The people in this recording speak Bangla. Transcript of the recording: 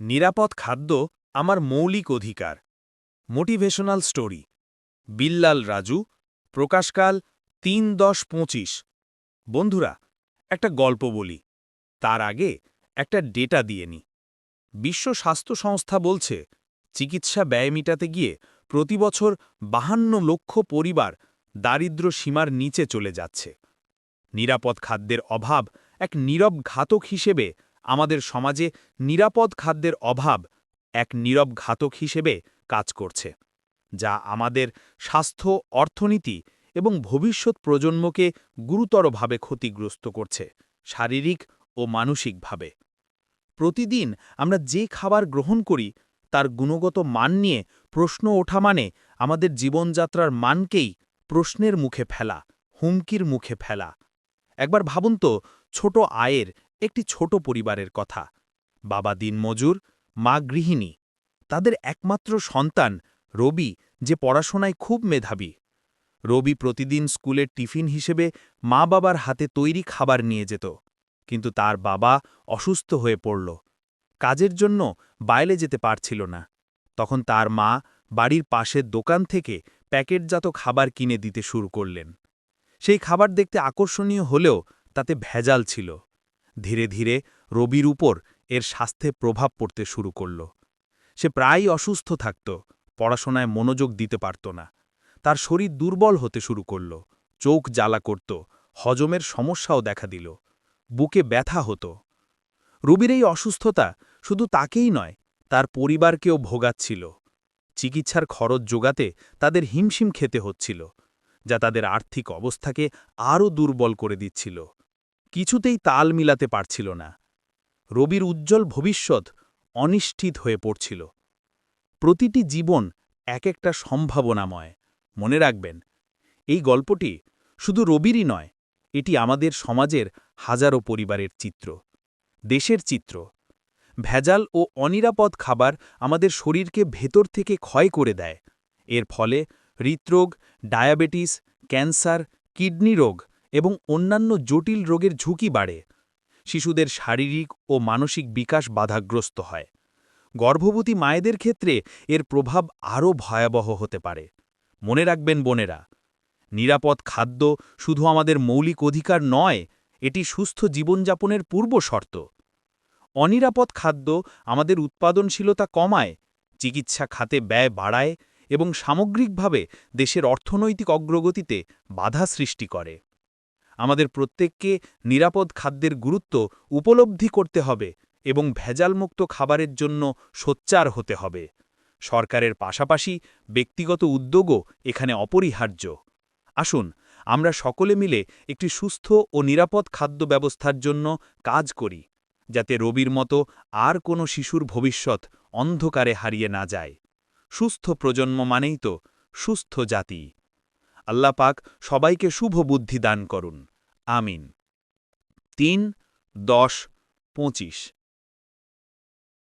নিরাপদ খাদ্য আমার মৌলিক অধিকার। Motivational story. বিল্লাল রাজু, প্রকাশকাল তিন দশ পঁচিশ। বন্ধুরা, একটা গল্প বলি। তার আগে একটা ডেটা দিয়ে নি। বিশ্ব স্বাস্থ্য সংস্থা বলছে, চিকিৎসা ব্যয় মিটাতে গিয়ে প্রতি বছর বাহান্ন লক্ষ পরিবার দারিদ্র সীমার নিচে চলে যাচ্ছে। নিরাপদ খাদ্যের অভাব এক নীরব ঘাতক হিসেবে আমাদের সমাজে নিরাপদ খাদ্যের অভাব এক নীরব ঘাতক হিসেবে কাজ করছে, যা আমাদের স্বাস্থ্য, অর্থনীতি এবং ভবিষ্যৎ প্রজন্মকে গুরুতরভাবে ক্ষতিগ্রস্ত করছে, শারীরিক ও মানসিকভাবে। প্রতিদিন আমরা যে খাবার গ্রহণ করি, তার গুণগত মান নিয়ে প্রশ্ন ওঠা মানে আমাদের জীবনযাত্রার মানকেই প্রশ্নের মুখে ফেলা, হুমকির মুখে ফেলা। একবার ভাবুন তো, ছোট আয়ের একটি ছোট পরিবারের কথা। বাবা দিনমজুর, মা গৃহিণী। তাদের একমাত্র সন্তান রবি, যে পড়াশোনায় খুব মেধাবী। রবি প্রতিদিন স্কুলের টিফিন হিসেবে মা বাবার হাতে তৈরি খাবার নিয়ে যেত। কিন্তু তার বাবা অসুস্থ হয়ে পড়ল। কাজের জন্য বাইরে যেতে পারছিল না। তখন তার মা বাড়ির পাশের দোকান থেকে প্যাকেটজাত খাবার কিনে দিতে শুরু করলেন। সেই খাবার দেখতে আকর্ষণীয় হলেও তাতে ভেজাল ছিল। ধীরে ধীরে রবির উপর এর স্বাস্থ্যে প্রভাব পড়তে শুরু করল। সে প্রায়ই অসুস্থ থাকত, পড়াশোনায় মনোযোগ দিতে পারত না। তার শরীর দুর্বল হতে শুরু করল, চোখ জ্বালা করত, হজমের সমস্যাও দেখা দিল, বুকে ব্যথা হতো। রবির এই অসুস্থতা শুধু তাকেই নয়, তার পরিবারকেও ভোগাচ্ছিল। চিকিৎসার খরচ যোগাতে তাদের হিমশিম খেতে হচ্ছিল, যা তাদের আর্থিক অবস্থাকে আরও দুর্বল করে দিচ্ছিল। কিছুতেই তাল মিলাতে পারছিল না। রবির উজ্জ্বল ভবিষ্যৎ অনিশ্চিত হয়ে পড়ছিল। প্রতিটি জীবন এক একটা সম্ভাবনাময়। মনে রাখবেন, এই গল্পটি শুধু রবিরই নয়, এটি আমাদের সমাজের হাজারো পরিবারের চিত্র, দেশের চিত্র। ভেজাল ও অনিরাপদ খাবার আমাদের শরীরকে ভেতর থেকে ক্ষয় করে দেয়। এর ফলে হৃদরোগ, ডায়াবেটিস, ক্যান্সার, কিডনি রোগ এবং অন্যান্য জটিল রোগের ঝুঁকি বাড়ে। শিশুদের শারীরিক ও মানসিক বিকাশ বাধাগ্রস্ত হয়। গর্ভবতী মায়েদের ক্ষেত্রে এর প্রভাব আরও ভয়াবহ হতে পারে। মনে রাখবেন বোনেরা, নিরাপদ খাদ্য শুধু আমাদের মৌলিক অধিকার নয়, এটি সুস্থ জীবনযাপনের পূর্ব শর্ত। অনিরাপদ খাদ্য আমাদের উৎপাদনশীলতা কমায়, চিকিৎসা খাতে ব্যয় বাড়ায় এবং সামগ্রিকভাবে দেশের অর্থনৈতিক অগ্রগতিতে বাধা সৃষ্টি করে। আমাদের প্রত্যেককে নিরাপদ খাদ্যের গুরুত্ব উপলব্ধি করতে হবে এবং ভেজালমুক্ত খাবারের জন্য সোচ্চার হতে হবে। সরকারের পাশাপাশি ব্যক্তিগত উদ্যোগও এখানে অপরিহার্য। আসুন, আমরা সকলে মিলে একটি সুস্থ ও নিরাপদ খাদ্য ব্যবস্থার জন্য কাজ করি, যাতে রবির মতো আর কোনো শিশুর ভবিষ্যৎ অন্ধকারে হারিয়ে না যায়। সুস্থ প্রজন্ম মানেই তো সুস্থ জাতি। আল্লাহ পাক সবাইকে শুভ বুদ্ধি দান করুন। আমিন। তিন দশ পঁচিশ।